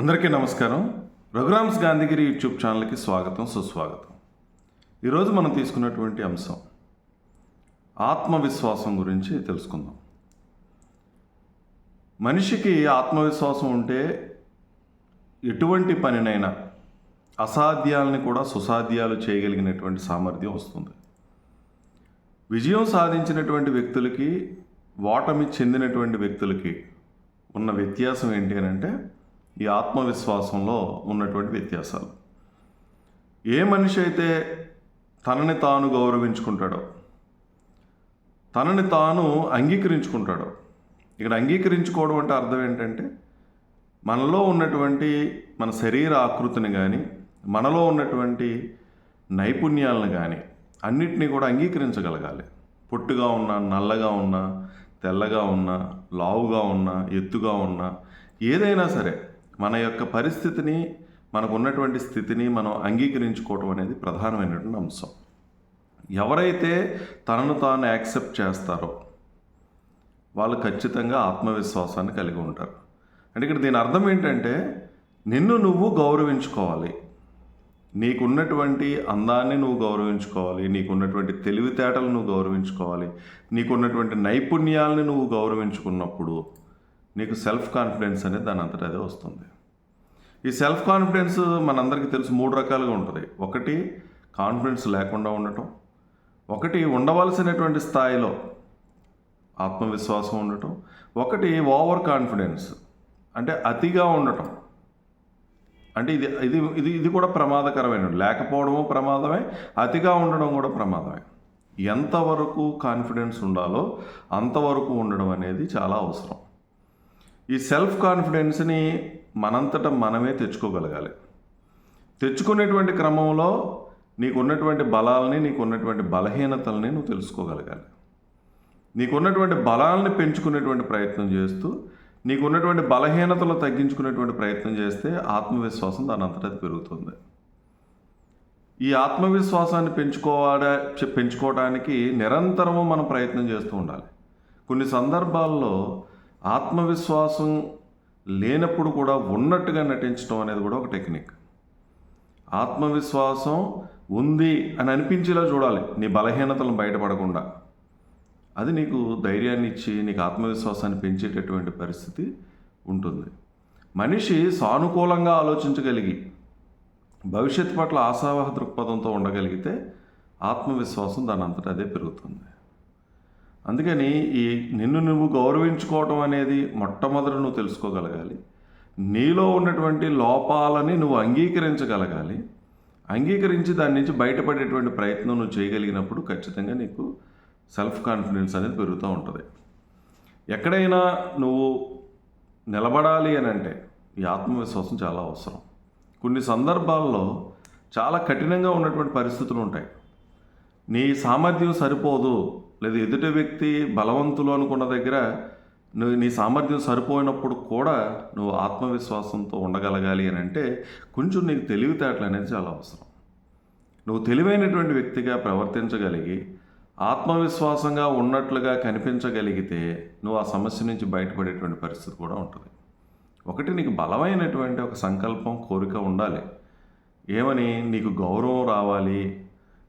అందరికీ నమస్కారం. రఘురామ్స్ గాంధీగిరి యూట్యూబ్ ఛానల్కి స్వాగతం సుస్వాగతం. ఈరోజు మనం తీసుకున్నటువంటి అంశం ఆత్మవిశ్వాసం గురించి తెలుసుకుందాం. మనిషికి ఆత్మవిశ్వాసం ఉంటే ఎటువంటి పనినైనా అసాధ్యాలని కూడా సుసాధ్యాలు చేయగలిగినటువంటి సామర్థ్యం వస్తుంది. విజయం సాధించినటువంటి వ్యక్తులకి ఓటమి చెందినటువంటి వ్యక్తులకి ఉన్న వ్యత్యాసం ఏంటి అని అంటే ఈ ఆత్మవిశ్వాసంలో ఉన్నటువంటి వ్యత్యాసాలు. ఏ మనిషి అయితే తనని తాను గౌరవించుకుంటాడో తనని తాను అంగీకరించుకుంటాడో ఇక్కడ అంగీకరించుకోవడం అంటే అర్థం ఏంటంటే మనలో ఉన్నటువంటి మన శరీర ఆకృతిని కానీ మనలో ఉన్నటువంటి నైపుణ్యాలను కానీ అన్నిటినీ కూడా అంగీకరించగలగాలి. పొట్టుగా ఉన్నా నల్లగా ఉన్నా తెల్లగా ఉన్నా లావుగా ఉన్నా ఎత్తుగా ఉన్నా ఏదైనా సరే మన యొక్క పరిస్థితిని మనకు ఉన్నటువంటి స్థితిని మనం అంగీకరించుకోవటం అనేది ప్రధానమైనటువంటి అంశం. ఎవరైతే తనను తాను యాక్సెప్ట్ చేస్తారో వాళ్ళు ఖచ్చితంగా ఆత్మవిశ్వాసాన్ని కలిగి ఉంటారు. అంటే ఇక్కడ దీని అర్థం ఏంటంటే నిన్ను నువ్వు గౌరవించుకోవాలి. నీకున్నటువంటి అందాన్ని నువ్వు గౌరవించుకోవాలి. నీకున్నటువంటి తెలివితేటలు నువ్వు గౌరవించుకోవాలి. నీకున్నటువంటి నైపుణ్యాలని నువ్వు గౌరవించుకున్నప్పుడు నీకు సెల్ఫ్ కాన్ఫిడెన్స్ అనేది దాని అంతటా అదే వస్తుంది. ఈ సెల్ఫ్ కాన్ఫిడెన్స్ మనందరికీ తెలుసు మూడు రకాలుగా ఉంటుంది. ఒకటి కాన్ఫిడెన్స్ లేకుండా ఉండటం. ఒకటి ఉండవలసినటువంటి స్థాయిలో ఆత్మవిశ్వాసం ఉండటం. ఒకటి ఓవర్ కాన్ఫిడెన్స్ అంటే అతిగా ఉండటం. అంటే ఇది ఇది ఇది ఇది కూడా ప్రమాదకరమైన లేకపోవడము ప్రమాదమే అతిగా ఉండడం కూడా ప్రమాదమే. ఎంతవరకు కాన్ఫిడెన్స్ ఉండాలో అంతవరకు ఉండడం అనేది చాలా అవసరం. ఈ సెల్ఫ్ కాన్ఫిడెన్స్ని మనంతట మనమే తెచ్చుకోగలగాలి. తెచ్చుకునేటువంటి క్రమంలో నీకు ఉన్నటువంటి బలాలని నీకు ఉన్నటువంటి బలహీనతల్ని నువ్వు తెలుసుకోగలగాలి. నీకున్నటువంటి బలాలని పెంచుకునేటువంటి ప్రయత్నం చేస్తూ నీకున్నటువంటి బలహీనతలు తగ్గించుకునేటువంటి ప్రయత్నం చేస్తే ఆత్మవిశ్వాసం దాని అంతటా పెరుగుతుంది. ఈ ఆత్మవిశ్వాసాన్ని పెంచుకోవాడ పెంచుకోవడానికి నిరంతరము మనం ప్రయత్నం చేస్తూ ఉండాలి. కొన్ని సందర్భాల్లో ఆత్మవిశ్వాసం లేనప్పుడు కూడా ఉన్నట్టుగా నటించడం అనేది కూడా ఒక టెక్నిక్. ఆత్మవిశ్వాసం ఉంది అని అనిపించేలా చూడాలి. నీ బలహీనతలను బయటపడకుండా. అది నీకు ధైర్యాన్ని ఇచ్చి నీకు ఆత్మవిశ్వాసాన్ని పెంచేటటువంటి పరిస్థితి ఉంటుంది. మనిషి సానుకూలంగా ఆలోచించగలిగి భవిష్యత్తు పట్ల ఆశావాహ దృక్పథంతో ఉండగలిగితే ఆత్మవిశ్వాసం దాని అంతటా అదే పెరుగుతుంది. అందుకని ఈ నిన్ను నువ్వు గౌరవించుకోవటం అనేది మొట్టమొదటి నువ్వు తెలుసుకోగలగాలి. నీలో ఉన్నటువంటి లోపాలని నువ్వు అంగీకరించగలగాలి. అంగీకరించి దాని నుంచి బయటపడేటువంటి ప్రయత్నం నువ్వు చేయగలిగినప్పుడు ఖచ్చితంగా నీకు సెల్ఫ్ కాన్ఫిడెన్స్ అనేది పెరుగుతూ ఉంటుంది. ఎక్కడైనా నువ్వు నిలబడాలి అని అంటే ఈ ఆత్మవిశ్వాసం చాలా అవసరం. కొన్ని సందర్భాల్లో చాలా కఠినంగా ఉన్నటువంటి పరిస్థితులు ఉంటాయి. నీ సామర్థ్యం సరిపోదు. లేదా ఎదుటి వ్యక్తి బలవంతులు అనుకున్న దగ్గర నువ్వు నీ సామర్థ్యం సరిపోయినప్పుడు కూడా నువ్వు ఆత్మవిశ్వాసంతో ఉండగలగాలి అని అంటే కొంచెం నీకు తెలివితేటలు అనేది చాలా అవసరం. నువ్వు తెలివైనటువంటి వ్యక్తిగా ప్రవర్తించగలిగి ఆత్మవిశ్వాసంగా ఉన్నట్లుగా కనిపించగలిగితే నువ్వు ఆ సమస్య నుంచి బయటపడేటువంటి పరిస్థితి కూడా ఉంటుంది. ఒకటి నీకు బలమైనటువంటి ఒక సంకల్పం కోరిక ఉండాలి. ఏమని? నీకు గౌరవం రావాలి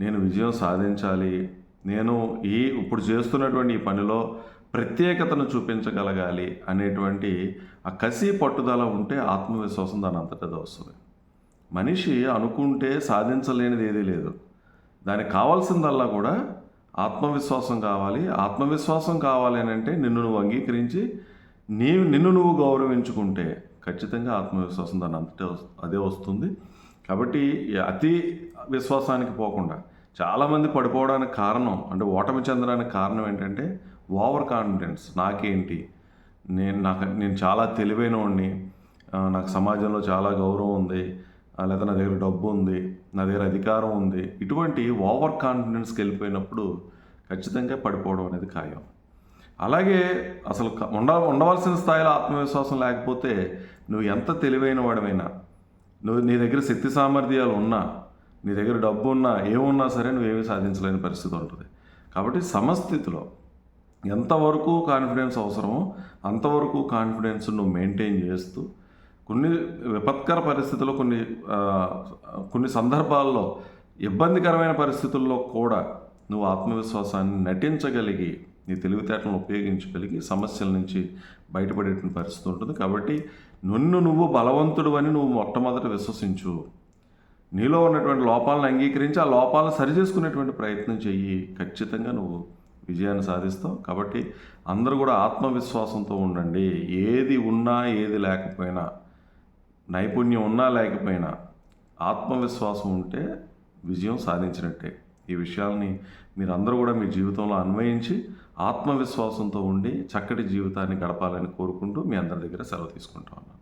నేను విజయం సాధించాలి నేను ఈ ఇప్పుడు చేస్తున్నటువంటి ఈ పనిలో ప్రత్యేకతను చూపించగలగాలి అనేటువంటి ఆ కసి పట్టుదల ఉంటే ఆత్మవిశ్వాసం దాని అంతటా వస్తుంది మనిషి అనుకుంటే సాధించలేనిది ఏదీ లేదు. దానికి కావాల్సిందల్లా కూడా ఆత్మవిశ్వాసం కావాలి. ఆత్మవిశ్వాసం కావాలి అని అంటే నిన్ను నువ్వు అంగీకరించి నీ నిన్ను నువ్వు గౌరవించుకుంటే ఖచ్చితంగా ఆత్మవిశ్వాసం దాని అంతటే అదే వస్తుంది. కాబట్టి అతి విశ్వాసానికి పోకుండా చాలామంది పడిపోవడానికి కారణం అంటే ఓటమి చెందడానికి కారణం ఏంటంటే ఓవర్ కాన్ఫిడెన్స్. నాకేంటి? నేను నాకు నేను చాలా తెలివైన వాడిని నాకు సమాజంలో చాలా గౌరవం ఉంది. లేదా నా దగ్గర డబ్బు ఉంది. నా దగ్గర అధికారం ఉంది. ఇటువంటి ఓవర్ కాన్ఫిడెన్స్కి వెళ్ళిపోయినప్పుడు ఖచ్చితంగా పడిపోవడం అనేది ఖాయం. అలాగే అసలు ఉండ ఉండవలసిన స్థాయిలో ఆత్మవిశ్వాసం లేకపోతే నువ్వు ఎంత తెలివైన వాడమైనా నువ్వు నీ దగ్గర శక్తి సామర్థ్యాలు ఉన్నా నీ దగ్గర డబ్బు ఉన్నా ఏమున్నా సరే నువ్వేమీ సాధించలేని పరిస్థితి ఉంటుంది. కాబట్టి సమస్థితిలో ఎంతవరకు కాన్ఫిడెన్స్ అవసరమో అంతవరకు కాన్ఫిడెన్స్ నువ్వు మెయింటైన్ చేస్తూ కొన్ని విపత్కర పరిస్థితుల్లో కొన్ని కొన్ని సందర్భాల్లో ఇబ్బందికరమైన పరిస్థితుల్లో కూడా నువ్వు ఆత్మవిశ్వాసాన్ని నటించగలిగి నీ తెలివితేటలను ఉపయోగించగలిగి సమస్యల నుంచి బయటపడేటువంటి పరిస్థితి ఉంటుంది. కాబట్టి నన్ను నువ్వు బలవంతుడు అని నువ్వు మొట్టమొదట విశ్వసించు. నీలో ఉన్నటువంటి లోపాలను అంగీకరించి ఆ లోపాలను సరిచేసుకునేటువంటి ప్రయత్నం చెయ్యి. ఖచ్చితంగా నువ్వు విజయాన్ని సాధిస్తావు. కాబట్టి అందరూ కూడా ఆత్మవిశ్వాసంతో ఉండండి. ఏది ఉన్నా ఏది లేకపోయినా నైపుణ్యం ఉన్నా లేకపోయినా ఆత్మవిశ్వాసం ఉంటే విజయం సాధించినట్టే. ఈ విషయాల్ని మీరందరూ కూడా మీ జీవితంలో అన్వయించి ఆత్మవిశ్వాసంతో ఉండి చక్కటి జీవితాన్ని గడపాలని కోరుకుంటూ మీ అందరి దగ్గర సెలవు తీసుకుంటా ఉన్నాను.